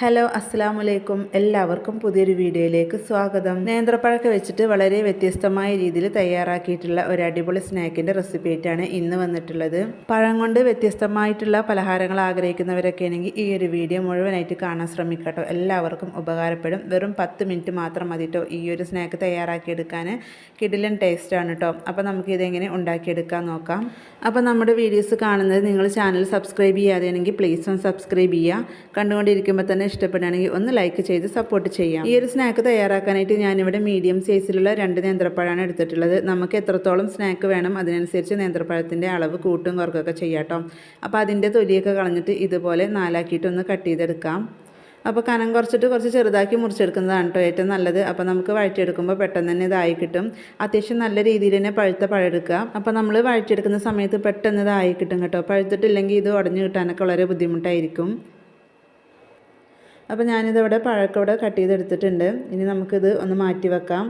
Hello അസ്സാം വലൈക്കും എല്ലാവർക്കും പുതിയൊരു വീഡിയോയിലേക്ക് സ്വാഗതം. നേന്ത്രപ്പഴമൊക്കെ വെച്ചിട്ട് വളരെ വ്യത്യസ്തമായ രീതിയിൽ തയ്യാറാക്കിയിട്ടുള്ള ഒരു അടിപൊളി സ്നാക്കിന്റെ റെസിപ്പി ആയിട്ടാണ് ഇന്ന് വന്നിട്ടുള്ളത്. പഴം കൊണ്ട് വ്യത്യസ്തമായിട്ടുള്ള പലഹാരങ്ങൾ ആഗ്രഹിക്കുന്നവരൊക്കെ ആണെങ്കിൽ ഈ ഒരു വീഡിയോ മുഴുവനായിട്ട് കാണാൻ ശ്രമിക്കട്ടോ. എല്ലാവർക്കും ഉപകാരപ്പെടും. വെറും പത്ത് മിനിറ്റ് മാത്രം മതിട്ടോ ഈ ഒരു സ്നാക്ക് തയ്യാറാക്കിയെടുക്കാൻ. കിടിലൻ ടേസ്റ്റാണ് കേട്ടോ അപ്പോൾ നമുക്ക് ഇതെങ്ങനെ ഉണ്ടാക്കിയെടുക്കാൻ നോക്കാം. അപ്പോൾ നമ്മുടെ വീഡിയോസ് കാണുന്നത് നിങ്ങൾ ചാനൽ സബ്സ്ക്രൈബ് ചെയ്യാതെയാണെങ്കിൽ പ്ലീസ് ഒന്ന് സബ്സ്ക്രൈബ് ചെയ്യുക. കണ്ടുകൊണ്ടിരിക്കുമ്പോൾ തന്നെ ഇഷ്ടപ്പെടുകയാണെങ്കിൽ ഒന്ന് ലൈക്ക് ചെയ്ത് സപ്പോർട്ട് ചെയ്യാം. ഈ ഒരു സ്നാക്ക് തയ്യാറാക്കാനായിട്ട് ഞാനിവിടെ മീഡിയം സൈസിലുള്ള രണ്ട് നേന്ത്രപ്പഴമാണ് എടുത്തിട്ടുള്ളത്. നമുക്ക് എത്രത്തോളം സ്നാക്ക് വേണം അതിനനുസരിച്ച് നേന്ത്രപ്പഴത്തിന്റെ അളവ് കൂട്ടും കുറക്കൊക്കെ ചെയ്യാട്ടോ അപ്പോൾ അതിന്റെ തൊലിയൊക്കെ കളഞ്ഞിട്ട് ഇതുപോലെ നാലാക്കിയിട്ടൊന്ന് കട്ട് ചെയ്തെടുക്കാം. അപ്പോൾ കനം കുറച്ചിട്ട് കുറച്ച് ചെറുതാക്കി മുറിച്ചെടുക്കുന്നതാണ് കേട്ടോ ഏറ്റവും നല്ലത്. അപ്പോൾ നമുക്ക് വഴറ്റിയെടുക്കുമ്പോൾ പെട്ടെന്ന് തന്നെ ഇതായി കിട്ടും. അത്യാവശ്യം നല്ല രീതിയിൽ തന്നെ പഴുത്ത പഴയെടുക്കുക അപ്പോൾ നമ്മൾ വഴറ്റിയെടുക്കുന്ന സമയത്ത് പെട്ടെന്ന് ഇതായി കിട്ടും കേട്ടോ. പഴുത്തിട്ടില്ലെങ്കിൽ ഇത് ഉടഞ്ഞു കിട്ടാനൊക്കെ വളരെ ബുദ്ധിമുട്ടായിരിക്കും. അപ്പോൾ ഞാനിതവിടെ പഴക്കം ഇവിടെ കട്ട് ചെയ്തെടുത്തിട്ടുണ്ട്. ഇനി നമുക്കിത് ഒന്ന് മാറ്റി വെക്കാം.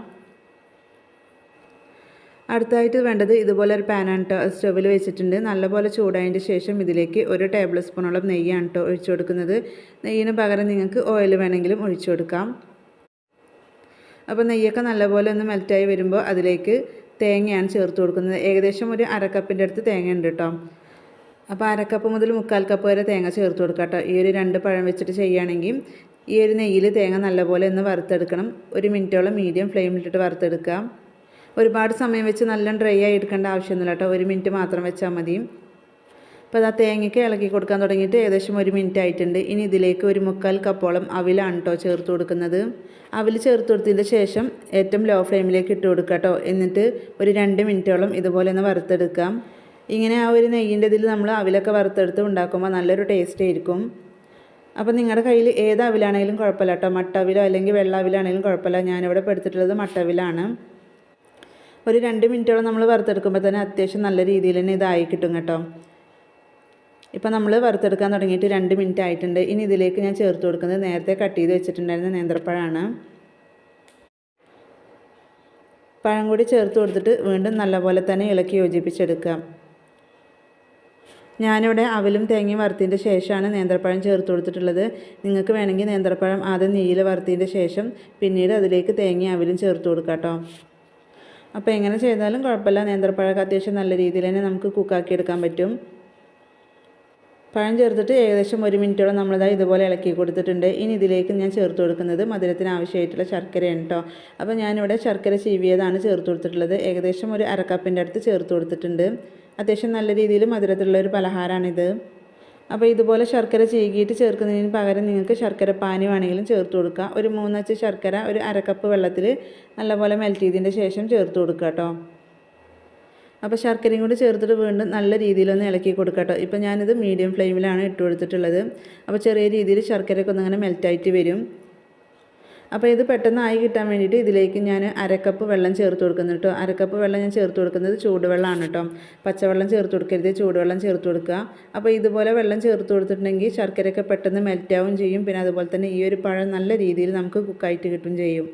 അടുത്തായിട്ട് വേണ്ടത് ഇതുപോലെ ഒരു പാനാണ് കേട്ടോ സ്റ്റവിൽ വെച്ചിട്ടുണ്ട്. നല്ലപോലെ ചൂടായതിന്റെ ശേഷം ഇതിലേക്ക് ഒരു ടേബിൾ സ്പൂണോളം നെയ്യാണ് കേട്ടോ ഒഴിച്ചു കൊടുക്കുന്നത്. നെയ്യിന് പകരം നിങ്ങൾക്ക് ഓയിൽ വേണമെങ്കിലും ഒഴിച്ചു കൊടുക്കാം. അപ്പോൾ നെയ്യൊക്കെ നല്ലപോലെ ഒന്ന് മെൽറ്റായി വരുമ്പോൾ അതിലേക്ക് തേങ്ങയാണ് ചേർത്ത് കൊടുക്കുന്നത്. ഏകദേശം ഒരു അരക്കപ്പിന്റെ അടുത്ത് തേങ്ങ ഉണ്ട് കേട്ടോ അപ്പോൾ അരക്കപ്പ് മുതൽ മുക്കാൽ കപ്പ് വരെ തേങ്ങ ചേർത്ത് കൊടുക്കാം കേട്ടോ. ഈ ഒരു രണ്ട് പഴം വെച്ചിട്ട് ചെയ്യുകയാണെങ്കിൽ ഈ ഒരു നെയ്യിൽ തേങ്ങ നല്ലപോലെ ഒന്ന് വറുത്തെടുക്കണം. ഒരു മിനിറ്റോളം മീഡിയം ഫ്ലെയിമിലിട്ട് വറുത്തെടുക്കാം ഒരുപാട് സമയം വെച്ച് നല്ല ഡ്രൈ ആയി എടുക്കേണ്ട ആവശ്യമൊന്നുമില്ല കേട്ടോ. ഒരു മിനിറ്റ് മാത്രം വെച്ചാൽ മതി. അപ്പോൾ ആ തേങ്ങയ്ക്ക് ഇളക്കി കൊടുക്കാൻ തുടങ്ങിയിട്ട് ഏകദേശം ഒരു മിനിറ്റ് ആയിട്ടുണ്ട്. ഇനി ഇതിലേക്ക് ഒരു മുക്കാൽ കപ്പോളം അവിലാണ് കേട്ടോ ചേർത്ത് കൊടുക്കുന്നത്. അവിൽ ചേർത്ത് കൊടുത്തതിന്റെ ശേഷം ഏറ്റവും ലോ ഫ്ലെയിമിലേക്ക് ഇട്ട് കൊടുക്കുക കേട്ടോ. എന്നിട്ട് ഒരു രണ്ട് മിനിറ്റോളം ഇതുപോലെ ഒന്ന് വറുത്തെടുക്കാം ഇങ്ങനെ ആ ഒരു നെയ്യിന്റെ ഇതിൽ നമ്മൾ അവിലൊക്കെ വറുത്തെടുത്ത് ഉണ്ടാക്കുമ്പോൾ നല്ലൊരു ടേസ്റ്റ് ആയിരിക്കും. അപ്പോൾ നിങ്ങളുടെ കയ്യിൽ ഏത് അവിലാണെങ്കിലും കുഴപ്പമില്ല കേട്ടോ. മട്ടവിലോ അല്ലെങ്കിൽ വെള്ള അവിലാണെങ്കിലും കുഴപ്പമില്ല. ഞാനിവിടെ പെടുത്തിട്ടുള്ളത് മട്ടവിലാണ്. ഒരു രണ്ട് മിനിറ്റോളം നമ്മൾ വറുത്തെടുക്കുമ്പോൾ തന്നെ അത്യാവശ്യം നല്ല രീതിയിൽ തന്നെ ഇതായി കിട്ടും കേട്ടോ. ഇപ്പോൾ നമ്മൾ വറുത്തെടുക്കാൻ തുടങ്ങിയിട്ട് രണ്ട് മിനിറ്റ് ആയിട്ടുണ്ട്. ഇനി ഇതിലേക്ക് ഞാൻ ചേർത്ത് കൊടുക്കുന്നത് നേരത്തെ കട്ട് ചെയ്ത് വെച്ചിട്ടുണ്ടായിരുന്ന നേന്ത്രപ്പഴമാണ് പഴം കൂടി ചേർത്ത് കൊടുത്തിട്ട് വീണ്ടും നല്ലപോലെ തന്നെ ഇളക്കി യോജിപ്പിച്ചെടുക്കാം ഞാനിവിടെ അവലും തേങ്ങയും വറുത്തതിന്റെ ശേഷമാണ് നേന്ത്രപ്പഴം ചേർത്ത് കൊടുത്തിട്ടുള്ളത്. നിങ്ങൾക്ക് വേണമെങ്കിൽ നേന്ത്രപ്പഴം ആദ്യം നെയ്യിൽ വറുത്തതിന്റെ ശേഷം പിന്നീട് അതിലേക്ക് തേങ്ങയും അവലും ചേർത്ത് കൊടുക്കാം അപ്പോൾ എങ്ങനെ ചെയ്താലും കുഴപ്പമില്ല. നേന്ത്രപ്പഴമൊക്കെ അത്യാവശ്യം നല്ല രീതിയിൽ തന്നെ നമുക്ക് കുക്കാക്കി എടുക്കാൻ പറ്റും. പഴം ചേർത്തിട്ട് ഏകദേശം ഒരു മിനിറ്റോളം നമ്മളിതാ ഇതുപോലെ ഇളക്കി കൊടുത്തിട്ടുണ്ട്. ഇനി ഇതിലേക്ക് ഞാൻ ചേർത്ത് കൊടുക്കുന്നത് മധുരത്തിന് ആവശ്യമായിട്ടുള്ള ശർക്കരയാണ് കേട്ടോ അപ്പോൾ ഞാനിവിടെ ശർക്കര ചീവിയതാണ് ചേർത്ത് കൊടുത്തിട്ടുള്ളത്. ഏകദേശം ഒരു അരക്കപ്പിന്റെ അടുത്ത് ചേർത്ത് കൊടുത്തിട്ടുണ്ട്. അത്യാവശ്യം നല്ല രീതിയിൽ മധുരത്തിലുള്ള ഒരു പലഹാരമാണിത് അപ്പോൾ ഇതുപോലെ ശർക്കര ചീകിയിട്ട് ചേർക്കുന്നതിന് പകരം നിങ്ങൾക്ക് ശർക്കര പാനി വേണമെങ്കിലും ചേർത്ത് കൊടുക്കുക ഒരു മൂന്നച്ച് ശർക്കര ഒരു അരക്കപ്പ് വെള്ളത്തിൽ നല്ലപോലെ മെൽറ്റ് ചെയ്തതിന്റെ ശേഷം ചേർത്ത് കൊടുക്കുക കേട്ടോ അപ്പോൾ ശർക്കരയും കൂടി ചേർത്തിട്ട് വീണ്ടും നല്ല രീതിയിലൊന്ന് ഇളക്കി കൊടുക്കട്ടോ. കേട്ടോ ഇപ്പോൾ ഞാനിത് മീഡിയം ഫ്ലെയിമിലാണ് ഇട്ട് കൊടുത്തിട്ടുള്ളത്. അപ്പോൾ ചെറിയ രീതിയിൽ ശർക്കരയൊക്കെ ഒന്നിങ്ങനെ മെൽറ്റായിട്ട് വരും. അപ്പോൾ ഇത് പെട്ടെന്ന് ആയി കിട്ടാൻ വേണ്ടിയിട്ട് ഇതിലേക്ക് ഞാൻ അരക്കപ്പ് വെള്ളം ചേർത്ത് കൊടുക്കുന്നു കേട്ടോ. അരക്കപ്പ് വെള്ളം ഞാൻ ചേർത്ത് കൊടുക്കുന്നത് ചൂടുവെള്ളമാണ് കേട്ടോ. പച്ചവെള്ളം ചേർത്ത് കൊടുക്കരുത് ചൂടുവെള്ളം ചേർത്ത് കൊടുക്കുക. അപ്പോൾ ഇതുപോലെ വെള്ളം ചേർത്ത് കൊടുത്തിട്ടുണ്ടെങ്കിൽ ശർക്കരയൊക്കെ പെട്ടെന്ന് മെൽറ്റാവും ചെയ്യും. പിന്നെ അതുപോലെ തന്നെ ഈ ഒരു പഴം നല്ല രീതിയിൽ നമുക്ക് കുക്കായിട്ട് കിട്ടും ചെയ്യും.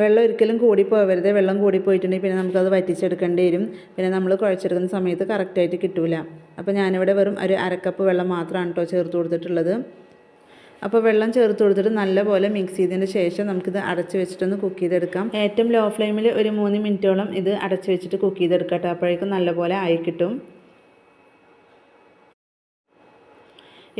വെള്ളം ഒരിക്കലും കൂടിപ്പോവരുത്. വെള്ളം കൂടിപ്പോയിട്ടുണ്ടെങ്കിൽ പിന്നെ നമുക്കത് വറ്റിച്ചെടുക്കേണ്ടി വരും. പിന്നെ നമ്മൾ കുഴച്ചെടുക്കുന്ന സമയത്ത് കറക്റ്റായിട്ട് കിട്ടില്ല അപ്പോൾ ഞാനിവിടെ വെറും ഒരു അരക്കപ്പ് വെള്ളം മാത്രമാണ് കേട്ടോ ചേർത്ത് കൊടുത്തിട്ടുള്ളത്. അപ്പോൾ വെള്ളം ചേർത്ത് കൊടുത്തിട്ട് നല്ലപോലെ മിക്സ് ചെയ്തതിന് ശേഷം നമുക്കിത് അടച്ച് വെച്ചിട്ടൊന്ന് കുക്ക് ചെയ്തെടുക്കാം. ഏറ്റവും ലോ ഫ്ലെയിമിൽ ഒരു മൂന്ന് മിനിറ്റോളം ഇത് അടച്ച് വെച്ചിട്ട് കുക്ക് ചെയ്തെടുക്കാം കേട്ടോ അപ്പോഴേക്കും നല്ലപോലെ ആയി കിട്ടും.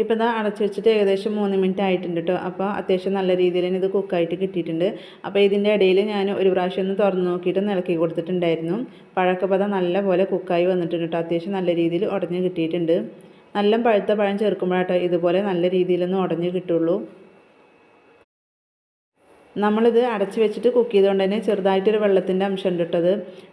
ഇപ്പോൾ ഇതാ അടച്ചു വെച്ചിട്ട് ഏകദേശം മൂന്ന് മിനിറ്റ് ആയിട്ടുണ്ട് കേട്ടോ അപ്പോൾ അത്യാവശ്യം നല്ല രീതിയിൽ തന്നെ ഇത് കുക്കായിട്ട് കിട്ടിയിട്ടുണ്ട്. അപ്പോൾ ഇതിന്റെ ഇടയിൽ ഞാൻ ഒരു പ്രാവശ്യം ഒന്ന് തുറന്ന് നോക്കിയിട്ട് നിലക്കി കൊടുത്തിട്ടുണ്ടായിരുന്നു. പഴക്കപ്പത പദം നല്ലപോലെ കുക്കായി വന്നിട്ടുണ്ട് കേട്ടോ അത്യാവശ്യം നല്ല രീതിയിൽ ഉടഞ്ഞ് കിട്ടിയിട്ടുണ്ട്. നല്ല പഴുത്ത പഴം ചേർക്കുമ്പോഴാട്ടോ ഇതുപോലെ നല്ല രീതിയിലൊന്നും ഉടഞ്ഞ് കിട്ടുള്ളൂ. നമ്മളിത് അടച്ച് വെച്ചിട്ട് കുക്ക് ചെയ്തുകൊണ്ട് തന്നെ ചെറുതായിട്ടൊരു വെള്ളത്തിന്റെ അംശം കേട്ടത്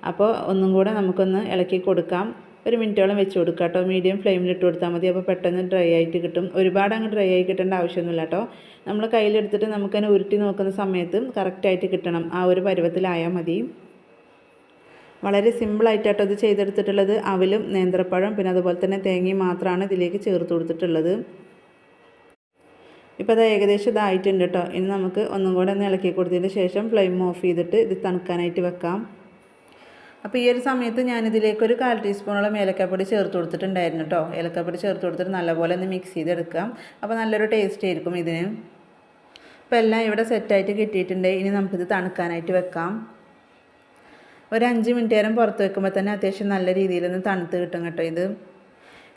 അപ്പോൾ ഒന്നും കൂടെ നമുക്കൊന്ന് ഇളക്കി കൊടുക്കാം. ഒരു മിനിറ്റോളം വെച്ച് കൊടുക്കുക കേട്ടോ മീഡിയം ഫ്ലെയിമിൽ ഇട്ട് കൊടുത്താൽ മതി. അപ്പോൾ പെട്ടെന്ന് ഡ്രൈ ആയിട്ട് കിട്ടും. ഒരുപാട് അങ്ങ് ഡ്രൈ ആയി കിട്ടേണ്ട ആവശ്യമൊന്നുമില്ല കേട്ടോ. നമ്മൾ കയ്യിലെടുത്തിട്ട് നമുക്കതിനെ ഉരുട്ടി നോക്കുന്ന സമയത്ത് കറക്റ്റായിട്ട് കിട്ടണം. ആ ഒരു പരുവത്തിലായാൽ മതി. വളരെ സിമ്പിളായിട്ടാട്ടോ ഇത് ചെയ്തെടുത്തിട്ടുള്ളത്. അവലും നേന്ത്രപ്പഴം പിന്നെ അതുപോലെ തന്നെ തേങ്ങയും മാത്രമാണ് ഇതിലേക്ക് ചേർത്ത് കൊടുത്തിട്ടുള്ളത്. ഇപ്പോൾ അത് ഏകദേശം ഇതായിട്ടുണ്ട് കേട്ടോ. ഇനി നമുക്ക് ഒന്നും കൂടെ ഒന്ന് ഇളക്കി കൊടുത്തതിന് ശേഷം ഫ്ലെയിം ഓഫ് ചെയ്തിട്ട് ഇത് തണുക്കാനായിട്ട് വെക്കാം. അപ്പോൾ ഈ ഒരു സമയത്ത് ഞാനിതിലേക്ക് ഒരു കാൽ ടീസ്പൂണോളം ഏലക്കപ്പൊടി ചേർത്ത് കൊടുത്തിട്ടുണ്ടായിരുന്നു കേട്ടോ ഏലക്കപ്പൊടി ചേർത്ത് കൊടുത്തിട്ട് നല്ലപോലെ ഒന്ന് മിക്സ് ചെയ്തെടുക്കാം. അപ്പോൾ നല്ലൊരു ടേസ്റ്റ് ആയിരിക്കും ഇതിന്. അപ്പോൾ എല്ലാം ഇവിടെ സെറ്റായിട്ട് കിട്ടിയിട്ടുണ്ട്. ഇനി നമുക്കിത് തണുക്കാനായിട്ട് വെക്കാം. ഒരു അഞ്ച് മിനിറ്റ് നേരം പുറത്ത് വെക്കുമ്പോൾ തന്നെ അത്യാവശ്യം നല്ല രീതിയിലൊന്ന് തണുത്ത് കിട്ടും കേട്ടോ ഇത്.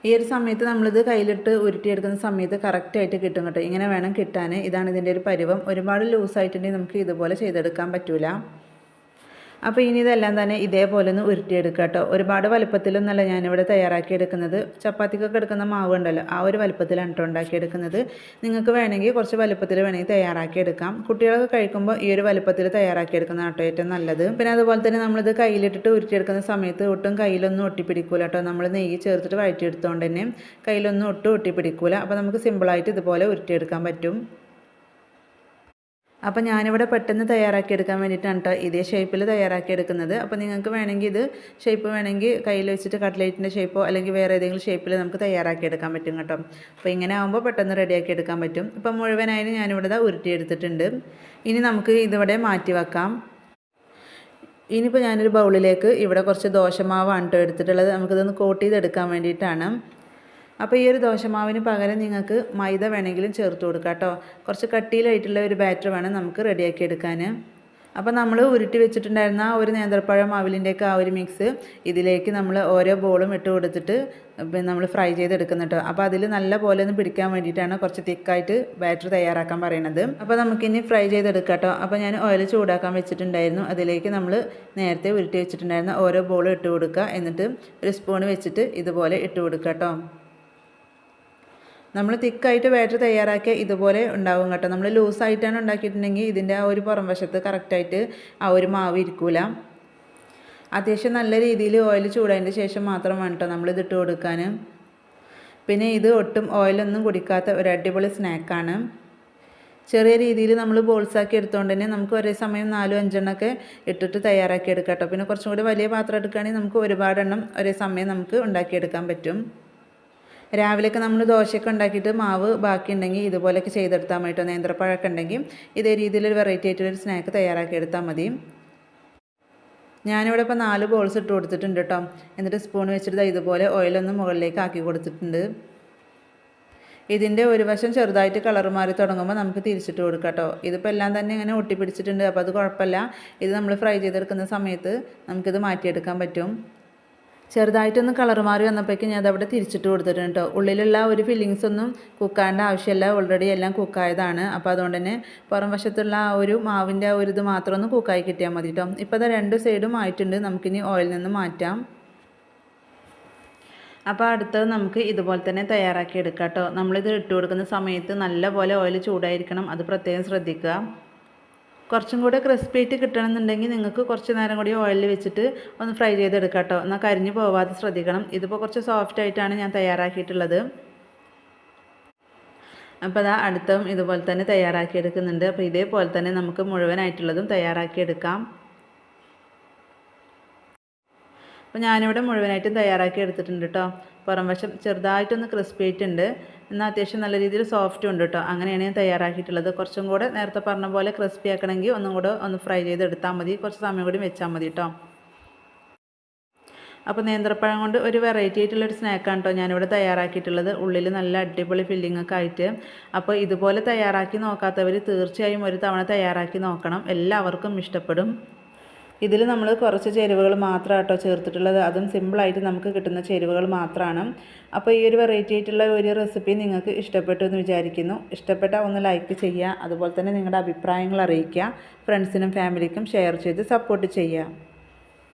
ഈ ഒരു സമയത്ത് നമ്മളിത് കയ്യിലിട്ട് ഉരുട്ടിയെടുക്കുന്ന സമയത്ത് കറക്റ്റായിട്ട് കിട്ടും കേട്ടോ. ഇങ്ങനെ വേണം കിട്ടാൻ. ഇതാണ് ഇതിന്റെ ഒരു പരുവം. ഒരുപാട് ലൂസായിട്ടുണ്ടെങ്കിൽ നമുക്ക് ഇതുപോലെ ചെയ്തെടുക്കാൻ പറ്റില്ല അപ്പോൾ ഇനി ഇതെല്ലാം തന്നെ ഇതേപോലെ ഒന്ന് ഉരുട്ടിയെടുക്കുക കേട്ടോ. ഒരുപാട് വലുപ്പത്തിലൊന്നല്ല ഞാനിവിടെ എടുക്കുന്നത് ചപ്പാത്തിക്കൊക്കെ എടുക്കുന്ന മാവ് ഉണ്ടല്ലോ ആ ഒരു വലുപ്പത്തിലാണ് കേട്ടോ ഉണ്ടാക്കിയെടുക്കുന്നത്. നിങ്ങൾക്ക് വേണമെങ്കിൽ കുറച്ച് വലുപ്പത്തിൽ വേണമെങ്കിൽ തയ്യാറാക്കിയെടുക്കാം. കുട്ടികളൊക്കെ കഴിക്കുമ്പോൾ ഈ ഒരു വലുപ്പത്തിൽ തയ്യാറാക്കിയെടുക്കുന്ന കേട്ടോ ഏറ്റവും നല്ലത്. പിന്നെ അതുപോലെ തന്നെ നമ്മളിത് കയ്യിലിട്ടിട്ട് ഉരുട്ടിയെടുക്കുന്ന സമയത്ത് ഒട്ടും കയ്യിലൊന്നും ഒട്ടിപ്പിടിക്കൂല കേട്ടോ നമ്മൾ നെയ്യ് ചേർത്തിട്ട് വഴറ്റിയെടുത്തുകൊണ്ട് തന്നെ കയ്യിലൊന്നും ഒട്ടും ഒട്ടിപ്പിടിക്കൂല. അപ്പോൾ നമുക്ക് സിമ്പിളായിട്ട് ഇതുപോലെ ഉരുട്ടിയെടുക്കാൻ പറ്റും. അപ്പോൾ ഞാനിവിടെ പെട്ടെന്ന് തയ്യാറാക്കി എടുക്കാൻ വേണ്ടിയിട്ടാണ് കേട്ടോ ഇതേ ഷേപ്പിൽ തയ്യാറാക്കി എടുക്കുന്നത്. അപ്പോൾ നിങ്ങൾക്ക് വേണമെങ്കിൽ ഇത് ഷേപ്പ് വേണമെങ്കിൽ കയ്യിൽ വെച്ചിട്ട് കട്ട്ലേറ്റിന്റെ ഷേപ്പോ അല്ലെങ്കിൽ വേറെ ഏതെങ്കിലും ഷേപ്പിൽ നമുക്ക് തയ്യാറാക്കി എടുക്കാൻ പറ്റും കേട്ടോ. അപ്പോൾ ഇങ്ങനെ ആകുമ്പോൾ പെട്ടെന്ന് റെഡിയാക്കി എടുക്കാൻ പറ്റും. ഇപ്പം മുഴുവനായാലും ഞാനിവിടെ ഉരുട്ടിയെടുത്തിട്ടുണ്ട് ഇനി നമുക്ക് ഇതിവിടെ മാറ്റി വെക്കാം. ഇനിയിപ്പോൾ ഞാനൊരു ബൗളിലേക്ക് ഇവിടെ കുറച്ച് ദോശമാവാണ് കേട്ടോ എടുത്തിട്ടുള്ളത്. നമുക്കിതൊന്ന് കോട്ട് ചെയ്തെടുക്കാൻ വേണ്ടിയിട്ടാണ്. അപ്പോൾ ഈ ഒരു ദോശമാവിന് പകരം നിങ്ങൾക്ക് മൈദ വേണമെങ്കിലും ചേർത്ത് കൊടുക്കാം കേട്ടോ. കുറച്ച് കട്ടിയിലായിട്ടുള്ള ഒരു ബാറ്റർ വേണം നമുക്ക് റെഡിയാക്കി എടുക്കാൻ അപ്പോൾ നമ്മൾ ഉരുട്ടി വെച്ചിട്ടുണ്ടായിരുന്ന ആ ഒരു നേന്ത്രപ്പഴം മാവിലിന്റെയൊക്കെ ആ ഒരു മിക്സ് ഇതിലേക്ക് നമ്മൾ ഓരോ ബോളും ഇട്ട് കൊടുത്തിട്ട് നമ്മൾ ഫ്രൈ ചെയ്തെടുക്കുന്ന കേട്ടോ. അപ്പോൾ അതിൽ നല്ല പോലെ ഒന്ന് പിടിക്കാൻ വേണ്ടിയിട്ടാണ് കുറച്ച് തിക്കായിട്ട് ബാറ്റർ തയ്യാറാക്കാൻ പറയുന്നത് അപ്പോൾ നമുക്കിനി ഫ്രൈ ചെയ്തെടുക്കാം കേട്ടോ. അപ്പോൾ ഞാൻ ഓയിൽ ചൂടാക്കാൻ വെച്ചിട്ടുണ്ടായിരുന്നു. അതിലേക്ക് നമ്മൾ നേരത്തെ ഉരുട്ടി വെച്ചിട്ടുണ്ടായിരുന്ന ഓരോ ബോളും ഇട്ട് കൊടുക്കുക. എന്നിട്ട് ഒരു സ്പൂൺ വെച്ചിട്ട് ഇതുപോലെ ഇട്ട് കൊടുക്കുക കേട്ടോ. നമ്മൾ തിക്കായിട്ട് ബാറ്റർ തയ്യാറാക്കിയ ഇതുപോലെ ഉണ്ടാവും കേട്ടോ. നമ്മൾ ലൂസായിട്ടാണ് ഉണ്ടാക്കിയിട്ടുണ്ടെങ്കിൽ ഇതിന്റെ ആ ഒരു പുറം വശത്ത് കറക്റ്റായിട്ട് ആ ഒരു മാവ് ഇരിക്കൂല. അത്യാവശ്യം നല്ല രീതിയിൽ ഓയിൽ ചൂടായതിന്റെ ശേഷം മാത്രം വേണം കേട്ടോ നമ്മളിത് ഇട്ട് കൊടുക്കാൻ. പിന്നെ ഇത് ഒട്ടും ഓയിലൊന്നും കുടിക്കാത്ത ഒരു അടിപൊളി സ്നാക്കാണ് ചെറിയ രീതിയിൽ നമ്മൾ ബോൾസാക്കി എടുത്തുകൊണ്ട് തന്നെ നമുക്ക് ഒരേ സമയം നാലും അഞ്ചെണ്ണമൊക്കെ ഇട്ടിട്ട് തയ്യാറാക്കി എടുക്കാം കേട്ടോ. പിന്നെ കുറച്ചും കൂടി വലിയ പാത്രം എടുക്കുകയാണെങ്കിൽ നമുക്ക് ഒരുപാടെണ്ണം ഒരേ സമയം നമുക്ക് ഉണ്ടാക്കിയെടുക്കാൻ പറ്റും. രാവിലെയൊക്കെ നമ്മൾ ദോശയൊക്കെ ഉണ്ടാക്കിയിട്ട് മാവ് ബാക്കി ഉണ്ടെങ്കിൽ ഇതുപോലെയൊക്കെ ചെയ്തെടുത്താൽ മതി കേട്ടോ. നേന്ത്രപ്പഴമൊക്കെ ഉണ്ടെങ്കിൽ ഇതേ രീതിയിലൊരു വെറൈറ്റി ആയിട്ടുള്ളൊരു സ്നാക്ക് തയ്യാറാക്കി എടുത്താൽ മതി. ഞാനിവിടെ ഇപ്പോൾ നാല് ബോൾസ് ഇട്ട് കൊടുത്തിട്ടുണ്ട് കേട്ടോ. എന്നിട്ട് സ്പൂൺ വെച്ചിട്ട് ഇതുപോലെ ഓയിലൊന്ന് മുകളിലേക്ക് ആക്കി കൊടുത്തിട്ടുണ്ട്. ഇതിന്റെ ഒരു വശം ചെറുതായിട്ട് കളർ മാറി തുടങ്ങുമ്പോൾ നമുക്ക് തിരിച്ചിട്ട് കൊടുക്കാം കേട്ടോ. ഇതിപ്പോൾ എല്ലാം തന്നെ ഇങ്ങനെ ഒട്ടിപ്പിടിച്ചിട്ടുണ്ട്. അപ്പോൾ അത് കുഴപ്പമില്ല. ഇത് നമ്മൾ ഫ്രൈ ചെയ്തെടുക്കുന്ന സമയത്ത് നമുക്കിത് മാറ്റിയെടുക്കാൻ പറ്റും. ചെറുതായിട്ടൊന്ന് കളർ മാറി വന്നപ്പോഴേക്കും ഞാൻ അതവിടെ തിരിച്ചിട്ട് കൊടുത്തിട്ടുണ്ട് കേട്ടോ ഉള്ളിലുള്ള ഒരു ഫില്ലിങ്സ് ഒന്നും കുക്കാണ്ട ആവശ്യമില്ല. ഓൾറെഡി എല്ലാം കുക്കായതാണ്. അപ്പോൾ അതുകൊണ്ട് തന്നെ പുറം വശത്തുള്ള ആ ഒരു മാവിന്റെ ഒരു ഇത് മാത്രം ഒന്ന് കുക്കായി കിട്ടിയാൽ മതി കേട്ടോ ഇപ്പോൾ അത് രണ്ട് സൈഡും ആയിട്ടുണ്ട്. നമുക്കിനി ഓയിൽ നിന്ന് മാറ്റാം. അപ്പോൾ അടുത്തത് നമുക്ക് ഇതുപോലെ തന്നെ തയ്യാറാക്കി എടുക്കാം കേട്ടോ നമ്മളിത് ഇട്ട് കൊടുക്കുന്ന സമയത്ത് നല്ലപോലെ ഓയിൽ ചൂടായിരിക്കണം. അത് പ്രത്യേകം ശ്രദ്ധിക്കുക. കുറച്ചും കൂടെ ക്രിസ്പിയായിട്ട് കിട്ടണമെന്നുണ്ടെങ്കിൽ നിങ്ങൾക്ക് കുറച്ച് നേരം കൂടി ഓയിലിൽ വെച്ചിട്ട് ഒന്ന് ഫ്രൈ ചെയ്തെടുക്കാം കേട്ടോ. എന്നാൽ കരിഞ്ഞു പോവാതെ ശ്രദ്ധിക്കണം. ഇതിപ്പോൾ കുറച്ച് സോഫ്റ്റ് ആയിട്ടാണ് ഞാൻ തയ്യാറാക്കിയിട്ടുള്ളത്. അപ്പോൾ അതാ അടുത്തും ഇതുപോലെ തന്നെ തയ്യാറാക്കിയെടുക്കുന്നുണ്ട്. അപ്പോൾ ഇതേപോലെ തന്നെ നമുക്ക് മുഴുവനായിട്ടുള്ളതും തയ്യാറാക്കി എടുക്കാം അപ്പോൾ ഞാനിവിടെ മുഴുവനായിട്ടും തയ്യാറാക്കി എടുത്തിട്ടുണ്ട് കേട്ടോ പുറം വശം ചെറുതായിട്ടൊന്ന് ക്രിസ്പി ആയിട്ടുണ്ട് എന്നാൽ അത്യാവശ്യം നല്ല രീതിയിൽ സോഫ്റ്റും ഉണ്ട് കേട്ടോ അങ്ങനെയാണ് ഞാൻ തയ്യാറാക്കിയിട്ടുള്ളത്. കുറച്ചും കൂടെ നേരത്തെ പറഞ്ഞ പോലെ ക്രിസ്പി ആക്കണമെങ്കിൽ ഒന്നും കൂടെ ഒന്ന് ഫ്രൈ ചെയ്ത് ചെയ്തെടുത്താൽ മതി. കുറച്ച് സമയം കൂടി വെച്ചാൽ മതി കേട്ടോ അപ്പോൾ നേന്ത്രപ്പഴം കൊണ്ട് ഒരു വെറൈറ്റി ആയിട്ടുള്ളൊരു സ്നാക്കാണ് കേട്ടോ ഞാനിവിടെ തയ്യാറാക്കിയിട്ടുള്ളത്. ഉള്ളിൽ നല്ല അടിപൊളി ഫില്ലിംഗ് ഒക്കെ ആയിട്ട്. അപ്പോൾ ഇതുപോലെ തയ്യാറാക്കി നോക്കാത്തവർ തീർച്ചയായും ഒരു തവണ തയ്യാറാക്കി നോക്കണം. എല്ലാവർക്കും ഇഷ്ടപ്പെടും. ഇതിൽ നമ്മൾ കുറച്ച് ചേരുവകൾ മാത്രമാണ് കേട്ടോ ചേർത്തിട്ടുള്ളത്. അതും സിമ്പിളായിട്ട് നമുക്ക് കിട്ടുന്ന ചേരുവകൾ മാത്രമാണ് അപ്പോൾ ഈ ഒരു വെറൈറ്റി ആയിട്ടുള്ള ഒരു റെസിപ്പി നിങ്ങൾക്ക് ഇഷ്ടപ്പെട്ടു എന്ന് വിചാരിക്കുന്നു. ഇഷ്ടപ്പെട്ടാൽ ഒന്ന് ലൈക്ക് ചെയ്യുക. അതുപോലെ തന്നെ നിങ്ങളുടെ അഭിപ്രായങ്ങൾ അറിയിക്കുക. ഫ്രണ്ട്സിനും ഫാമിലിക്കും ഷെയർ ചെയ്ത് സപ്പോർട്ട് ചെയ്യുക.